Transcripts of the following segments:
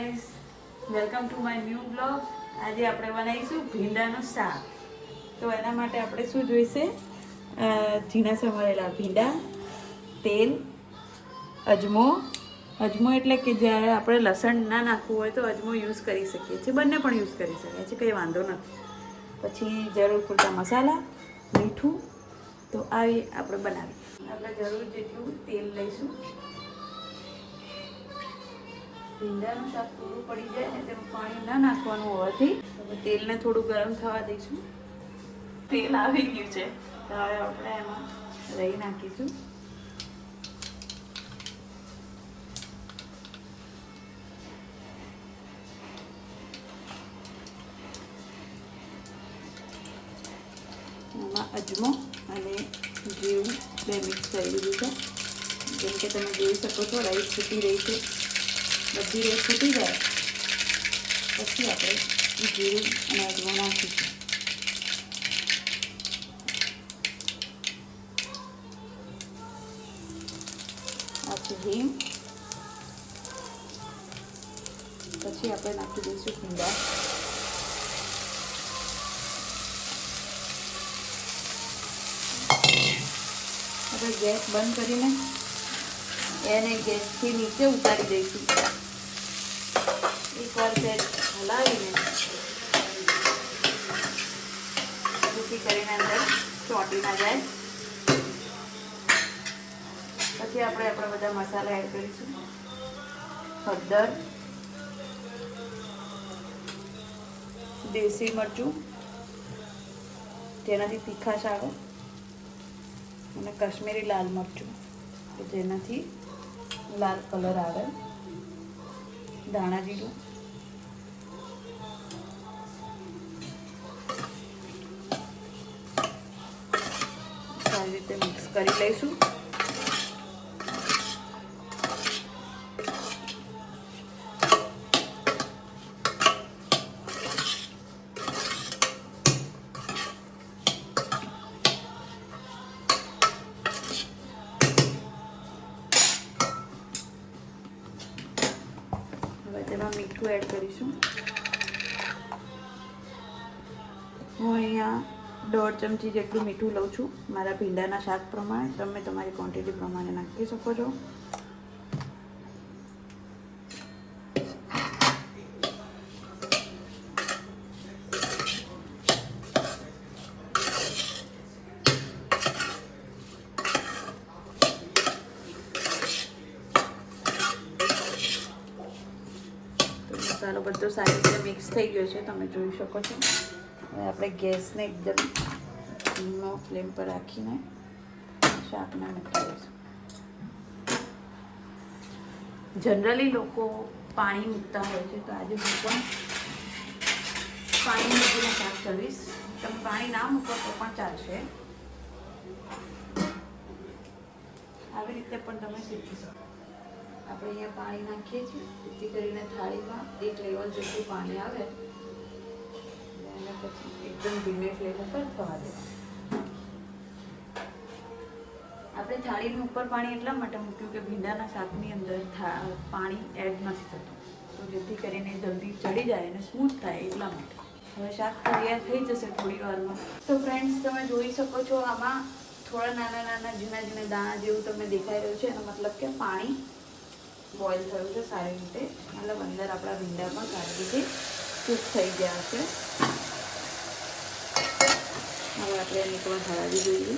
Guys welcome to my new blog આજે આપણે બનાવીશું ભીંડાનું શાક. તો એના માટે આપણે શું જોઈશે? ઝીણા સમારેલા ભીંડા, તેલ, અજમો. અજમો એટલે કે જ્યારે આપણે લસણ ના નાખવું હોય તો અજમો યુઝ કરી શકીએ છીએ. બંને પણ યુઝ કરી શકીએ છીએ, કંઈ વાંધો નથી. પછી જરૂર પૂરતા મસાલા, મીઠું. તો આવી આપણે બનાવીએ. આપણે જરૂર જેટલું તેલ લઈશું. ભીંડાનું શાક થોડું પડી જાય ને તેમાં પાણી ના નાખવાનું હોવાથી તેલને થોડું ગરમ થવા દઈશું. તેલ આવી ગયું છે. તો હવે આપણે એમાં રહી નાખીશું. અજમો અને જીરું બે મિક્સ કરી દીધું છે. જેમ કે તમે જોઈ શકો છો રાઈસ છૂટી રહી છે. બધી રેસ છૂટી જાય પછી આપણે જીરું અને અજમો નાખીશું આ છે હિંગ પછી આપણે નાખી દઈશું ભીંડા આપણે ગેસ બંધ કરીને એને ગેસથી નીચે ઉતારી દઈશું. એકવાર સેજ હલાવીને જેથી કરીને અંદર ચોંટી ના જાય. પછી આપણે આપણા બધા મસાલા એડ કરીશું. હળદર, દેશી મરચું, જેનાથી તીખાશ આવે, અને કાશ્મીરી લાલ મરચું. જેનાથી લાલ કલર આવે. દાણા જીરું સારી રીતે મિક્સ કરી લઈશું. તેમાં મીઠું એડ કરીશું. હું અહીંયા દોઢ ચમચી જેટલું મીઠું લઉં છું. મારા ભીંડાના શાક પ્રમાણે. તમે તમારી ક્વોન્ટિટી પ્રમાણે નાખી શકો છો તો મસાલો બધો સારી રીતે મિક્સ થઈ ગયો છે, તમે જોઈ શકો છો. હવે આપણે ગેસને એકદમ ધીમો ફ્લેમ પર રાખીને શાકને મૂકી દઈશું જનરલી લોકો પાણી મૂકતા હોય છે, તો આજે હું પણ પાણી મૂકીને શાક કરીશ. તમે પાણી ના મૂકો તો પણ ચાલશે. આવી રીતે પણ તમે શીખી શકો. આપણે અહીંયા પાણી નાખીએ છીએ. જેથી કરીને થાળીમાં એક લેવલ જેટલું પાણી આવે. એના પછી એકદમ ધીમે ફ્લેમ ઉપર થવા દેવા આપણે થાળીનું ઉપર પાણી એટલા માટે મૂક્યું કે ભીંડાના શાકની અંદર પાણી એડ નથી થતું. તો જેથી કરીને જલ્દી ચડી જાય અને સ્મૂથ થાય એટલા માટે. હવે શાક તૈયાર થઈ જશે થોડી વારમાં. તો ફ્રેન્ડ્સ તમે જોઈ શકો છો આમાં થોડા નાના નાના ઝીણા ઝીણા દાણા જેવું તમને દેખાઈ રહ્યું છે. એનો મતલબ કે પાણી બોઇલ થયું છે સારી રીતે. મતલબ અંદર આપણા ભીંડા સારી રીતે કૂક થઈ ગયા છે. હવે આપણે એને પણ હળાવી જોઈએ.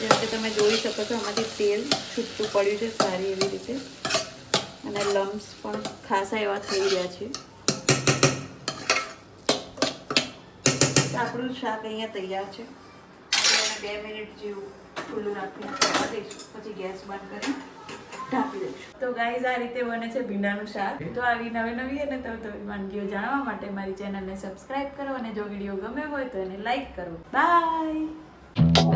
જેમ કે તમે જોઈ શકો છો, આમાંથી તેલ છૂટતું પડ્યું છે સારી એવી રીતે. અને લમ્સ પણ ખાસા એવા થઈ રહ્યા છે. આપણું શાક અહીંયા તૈયાર છે. આપણે બે મિનિટ જેવું ખુલ્લું રાખીને દઈશું. પછી ગેસ બંધ કરી ઢાંકી તો ગાઈઝ આ રીતે બને છે ભીંડાનું શાક. તો આવી નવી નવી અને તમે વાનગીઓ જાણવા માટે મારી ચેનલને સબસ્ક્રાઇબ કરો અને જો વીડિયો ગમે હોય તો એને લાઈક કરો. બાય